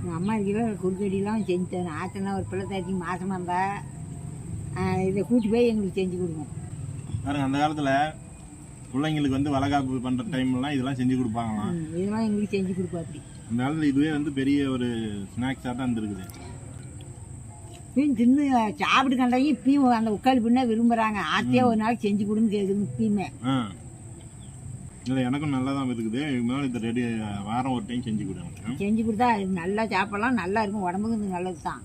எங்கள் அம்மா இருக்கிற குறுக்கடிலாம் செஞ்சு தரேன் ஆத்தனா ஒரு பிள்ளை தாச்சி மாசமாக இருந்தா ஆஹ் இதை கூட்டி போய் எங்களுக்கு செஞ்சு கொடுக்கும் பாருங்க அந்த காலத்துல பிள்ளைங்களுக்கு வந்து வளகாப்பு பண்ற டைம்லாம் இதெல்லாம் செஞ்சு கொடுப்பாங்களாம். இதெல்லாம் எங்களுக்கு செஞ்சு கொடுப்பா அப்படி. அந்த காலத்துல இதுவே வந்து பெரிய ஒரு ஸ்நாக்ஸாக தான் இருந்திருக்குது. இப்பயும் தின்னு சாப்பிட்டு கண்டாங்க இப்பயும் அந்த உட்கால் பின்னா விரும்புகிறாங்க ஆத்தையே ஒரு நாள் செஞ்சு கொடுன்னு கேட்குது இப்பயுமே. ஆ. இல்லை எனக்கும் நல்லா தான் இருக்குது இதுக்கு மேலே இது ரெடி வாரம் ஒரு டைம் செஞ்சு கொடுங்க. செஞ்சு கொடுத்தா இது நல்லா சாப்பிடலாம் நல்லா இருக்கும். உடம்புக்கு இது நல்லது தான்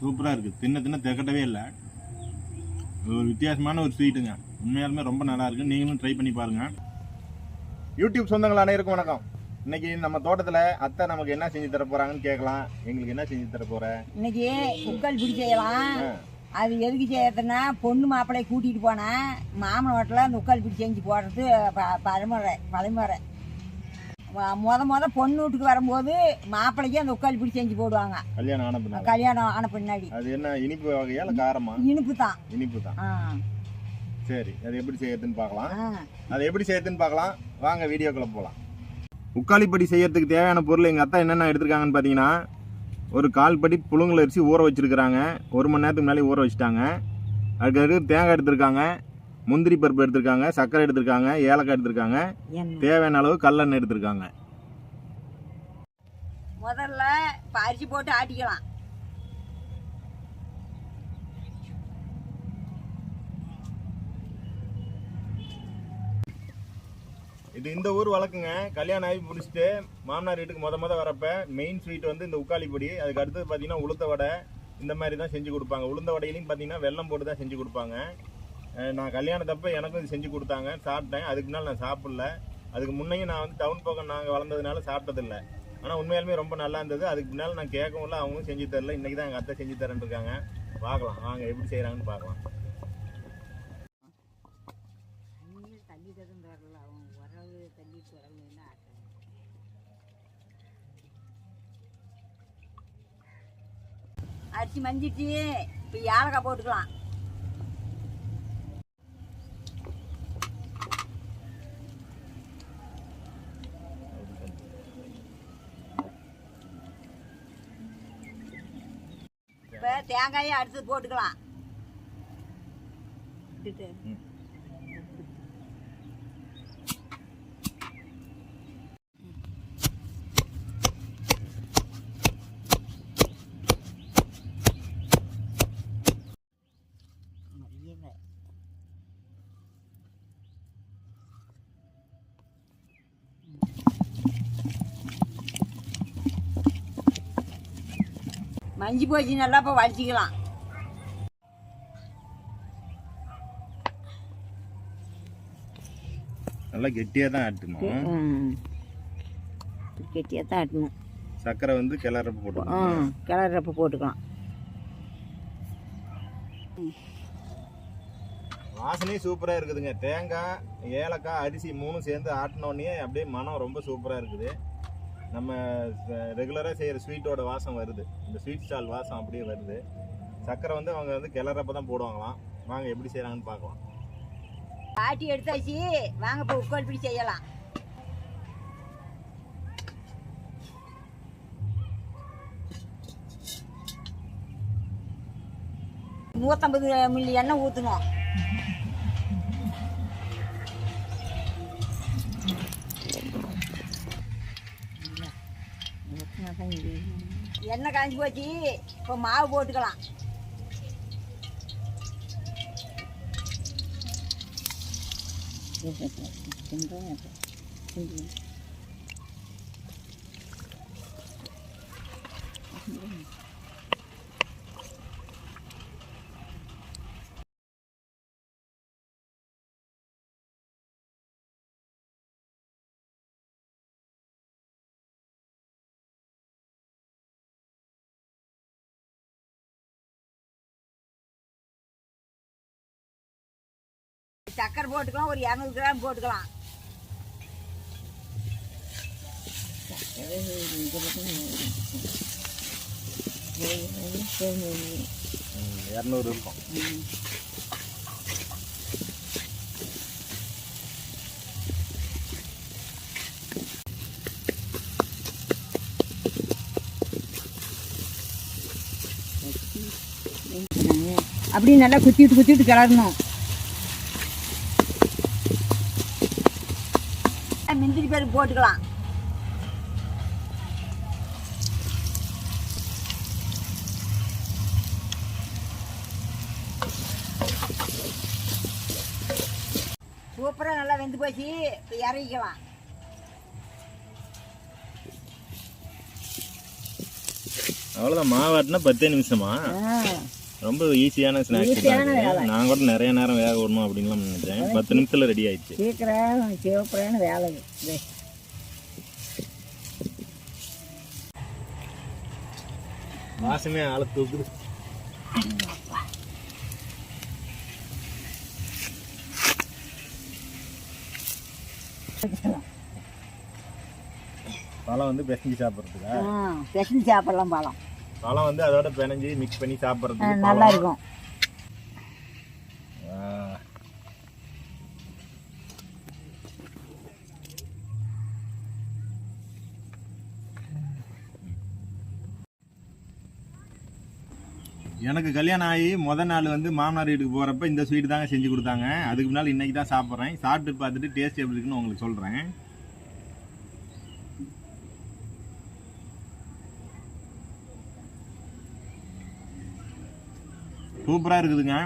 சூப்பராக இருக்குது தின்ன தின்ன திகட்டவே இல்லை. ஒரு வித்தியாசமான ஒரு ஸ்வீட்டுங்க. உண்மையாலுமே ரொம்ப நல்லா இருக்கு. நீங்களும் ட்ரை பண்ணி பாருங்க. யூடியூப் சொந்தங்கள் அனைவருக்கும் வணக்கம். இன்னைக்கு நம்ம தோட்டத்தில் அத்தை நமக்கு என்ன செஞ்சு தர போறாங்கன்னு கேட்கலாம். எங்களுக்கு என்ன செஞ்சு தர போற? இன்னைக்கு பிடி செய்யலாம். அது எதுக்கு செய்யறதுன்னா பொண்ணு மாப்பிள்ளைய கூட்டிகிட்டு போனேன் மாமன் வீட்டில் அந்த உட்கால் பிடி செஞ்சு போடுறது ப- பழமுறை பழமுறை முத முத பொண்ணு வீட்டுக்கு வரும்போது மாப்பிள்ளைக்கு அந்த உட்கால் பிடி செஞ்சு போடுவாங்க. கல்யாணம் ஆன கல்யாணம் ஆன பின்னாடி. அது என்ன இனிப்பு வகையா காரமா? இனிப்பு தான் இனிப்பு தான். சரி அது எப்படி செய்யறதுன்னு பார்க்கலாம். அது எப்படி செய்யறதுன்னு பார்க்கலாம். வாங்க வீடியோக்குள்ள போகலாம் உக்காளிப்படி செய்யறதுக்கு தேவையான பொருள் எங்கள் அத்தா என்னென்ன எடுத்திருக்காங்கன்னு பார்த்தீங்கன்னா ஒரு கால் படி புழுங்கல் அரிசி ஊற வச்சிருக்கிறாங்க. ஒரு மணி நேரத்துக்கு மேலே ஊற வச்சுட்டாங்க. அதுக்கு தேங்காய் எடுத்திருக்காங்க. முந்திரி பருப்பு எடுத்திருக்காங்க. சர்க்கரை எடுத்திருக்காங்க. ஏலக்காய் எடுத்திருக்காங்க. தேவையான அளவு கல்லெண்ணெய் எடுத்திருக்காங்க. முதல்ல இப்போ அரிசி போட்டு ஆட்டிக்கலாம். இது இந்த ஊர் வழக்குங்க. கல்யாணம் ஆகி முடிச்சுட்டு மாமனார் வீட்டுக்கு மொத மொதல் வரப்ப மெயின் ஸ்வீட் வந்து இந்த உக்காளி பொடி அதுக்கு அடுத்தது பார்த்தீங்கன்னா உளுத்த வடை இந்த மாதிரி தான் செஞ்சு கொடுப்பாங்க. உளுந்த வடையிலையும் பார்த்தீங்கன்னா வெல்லம் போட்டு தான் செஞ்சு கொடுப்பாங்க. நான் கல்யாணத்தப்ப எனக்கும் இது செஞ்சு கொடுத்தாங்க. சாப்பிட்டேன். அதுக்கு நாள் நான் சாப்பிடல. அதுக்கு முன்னையும் நான் வந்து டவுன் பக்கம் நாங்கள் வளர்ந்ததுனால சாப்பிட்டதில்ல. ஆனால் உண்மையாலுமே ரொம்ப நல்லா இருந்தது. அதுக்கு முன்னால் நான் கேட்கவும் இல்லை அவங்களும் செஞ்சு தரல. இன்றைக்கி தான் எங்கள் அத்தை செஞ்சு தரேன் இருக்காங்க. பார்க்கலாம். வாங்க எப்படி செய்கிறாங்கன்னு பார்க்கலாம். அரிசி மஞ்சிட்டு இப்போ ஏலக்காய் போட்டுக்கலாம். இப்போ தேங்காயை அடுத்து போட்டுக்கலாம் இட்டுட்டு. நிறைய மஞ்சி போச்சு நல்லா இப்போ வடிச்சிக்கலாம் நல்லா கெட்டியாக தான் ஆட்டணும். கெட்டியாக தான் ஆட்டணும். சர்க்கரை வந்து கிளறப்ப ஆ போட்டுக்கணும் கிளறப்ப போட்டுக்கலாம். வாசனையும் சூப்பராக இருக்குதுங்க. தேங்காய் ஏலக்காய் அரிசி மூணும் சேர்ந்து ஆட்டினோடனே அப்படியே மனம் ரொம்ப சூப்பராக இருக்குது. நம்ம ரெகுலராக செய்கிற ஸ்வீட்டோட வாசம் வருது. இந்த ஸ்வீட் ஸ்டால் வாசம் அப்படியே வருது. சர்க்கரை வந்து அவங்க வந்து கிளறப்ப தான் போடுவாங்களாம். வாங்க எப்படி செய்கிறாங்கன்னு பார்க்கலாம். பாட்டி எடுத்தாச்சு. வாங்க இப்போ உட்கால் இப்படி செய்யலாம். நூற்றம்பது மில்லி எண்ணெய் ஊற்றணும் எண்ணெய் காஞ்சி போச்சு. இப்போ மாவு போட்டுக்கலாம். சக்கரை போட்டுக்கலாம் ஒரு இரநூறு கிராம் போட்டுக்கலாம். இரநூறு இருக்கும். அப்படியே நல்லா குத்திட்டு குத்திட்டு கிளறணும். பருப்பு போட்டுக்கலாம். சூப்பராக நல்லா வெந்து போச்சு. இப்போ இறக்கிக்கலாம். அவ்வளோதான் மாவாட்டினா பத்தே நிமிஷமா? ரொம்ப ஈஸியான ஸ்நாக்ஸ். நான் கூட நிறைய நேரம் வேக விடணும் அப்படின்லாம் நினைச்சேன். பத்து நிமிஷத்துல ரெடி ஆயிடுச்சு. சீக்கிரம் சிவப்புறான வேலை. வாசமே ஆளை தூக்குது. பழம் வந்து பிசைஞ்சு சாப்பிட்றதுக்கா? ஸ்பெஷல் சாப்பிடலாம் பழம். பழம் வந்து அதோட பிணைஞ்சு மிக்ஸ் பண்ணி ஆ, சாப்பிட்றதுக்கு நல்லா இருக்கும் எனக்கு கல்யாணம் ஆகி முத நாள் வந்து மாமனார் வீட்டுக்கு போகிறப்ப இந்த ஸ்வீட் தாங்க செஞ்சு கொடுத்தாங்க. அதுக்கு முன்னால் இன்னைக்கு தான் சாப்பிட்றேன். சாப்பிட்டு பார்த்துட்டு டேஸ்ட் எப்படி இருக்குன்னு உங்களுக்கு சொல்கிறேன் சூப்பராக இருக்குதுங்க.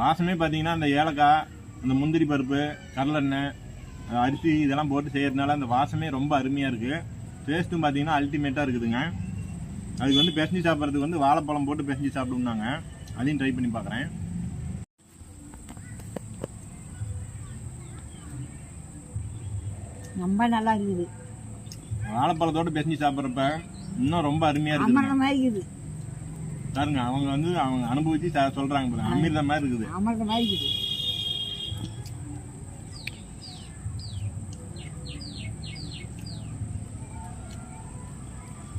வாசமே பார்த்தீங்கன்னா அந்த ஏலக்காய் அந்த முந்திரி பருப்பு கடலெண்ணெய் அரிசி இதெல்லாம் போட்டு செய்யறதுனால அந்த வாசமே ரொம்ப அருமையாக இருக்குது டேஸ்ட்டும் பார்த்தீங்கன்னா அல்டிமேட்டாக இருக்குதுங்க. அதுக்கு வந்து பிசைஞ்சு சாப்பிட்றதுக்கு வந்து வாழைப்பழம் போட்டு பிசைஞ்சு சாப்பிடுனாங்க அதையும் ட்ரை பண்ணி பார்க்குறேன் ரொம்ப நல்லா இருக்குது. வாழைப்பழத்தோட பிசைஞ்சு சாப்பிட்றப்ப இன்னும் ரொம்ப அருமையாக இருக்குது பாருங்க அவங்க வந்து அவங்க அனுபவிச்சு சொல்றாங்க பாருங்க. அமிர்தம் மாதிரி இருக்குது. அமிர்தம் மாதிரி இருக்குது.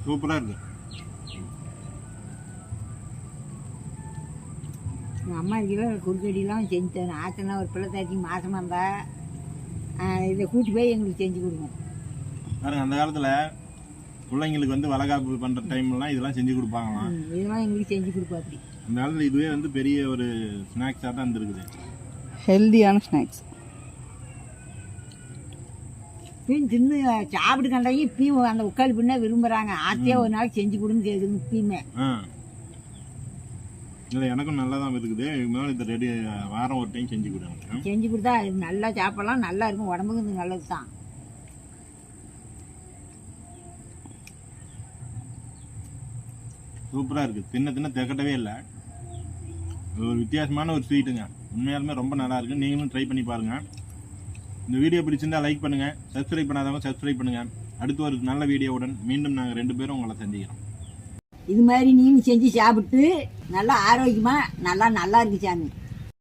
சூப்பராக இருக்கு. எங்கள் அம்மா இதில் குறுக்கடிலாம் செஞ்சு தரேன். ஆச்சனா ஒரு பிள்ளை தாச்சி மாசமாக இருந்தா ஆ, இதை கூட்டி போய் எங்களுக்கு செஞ்சு கொடுக்கும் பாருங்க அந்த காலத்துல பிள்ளைங்களுக்கு வந்து வளகாப்பு பண்ற டைம்லாம் இதெல்லாம் செஞ்சு கொடுப்பாங்களாம். இதெல்லாம் எங்களுக்கு செஞ்சு கொடுப்பா அப்படி. அந்த காலத்துல இதுவே வந்து பெரிய ஒரு ஸ்நாக்ஸாக தான் இருந்திருக்குது. ஹெல்தியான ஸ்நாக்ஸ் தின்னு சாப்பிட்டு கண்டாங்க இப்பயும் அந்த உட்காந்து பின்ன விரும்புகிறாங்க ஆசையா ஒரு நாள் செஞ்சு கொடுன்னு கேட்குது இப்பயுமே. இல்லை எனக்கும் நல்லா தான் இருக்குது மேலே இந்த ரெடி வாரம் ஒரு டைம் செஞ்சு கொடுங்க. செஞ்சு கொடுத்தா இது நல்லா சாப்பிடலாம் நல்லா இருக்கும். உடம்புக்கு இது நல்லது தான் சூப்பராக இருக்குது தின்ன தின்ன திகட்டவே இல்லை. ஒரு வித்தியாசமான ஒரு ஸ்வீட்டுங்க. உண்மையாலுமே ரொம்ப நல்லாயிருக்கு நீங்களும் ட்ரை பண்ணி பாருங்கள் இந்த வீடியோ பிடிச்சிருந்தா லைக் பண்ணுங்கள் சப்ஸ்கிரைப் பண்ணாதவங்க சப்ஸ்கிரைப் பண்ணுங்க. அடுத்து ஒரு நல்ல வீடியோவுடன் மீண்டும் நாங்கள் ரெண்டு பேரும் உங்களை சந்திக்கிறோம். இது மாதிரி நீங்க செஞ்சு சாப்பிட்டு நல்லா ஆரோக்கியமாக நல்லா நல்லா இருக்கு சாமி.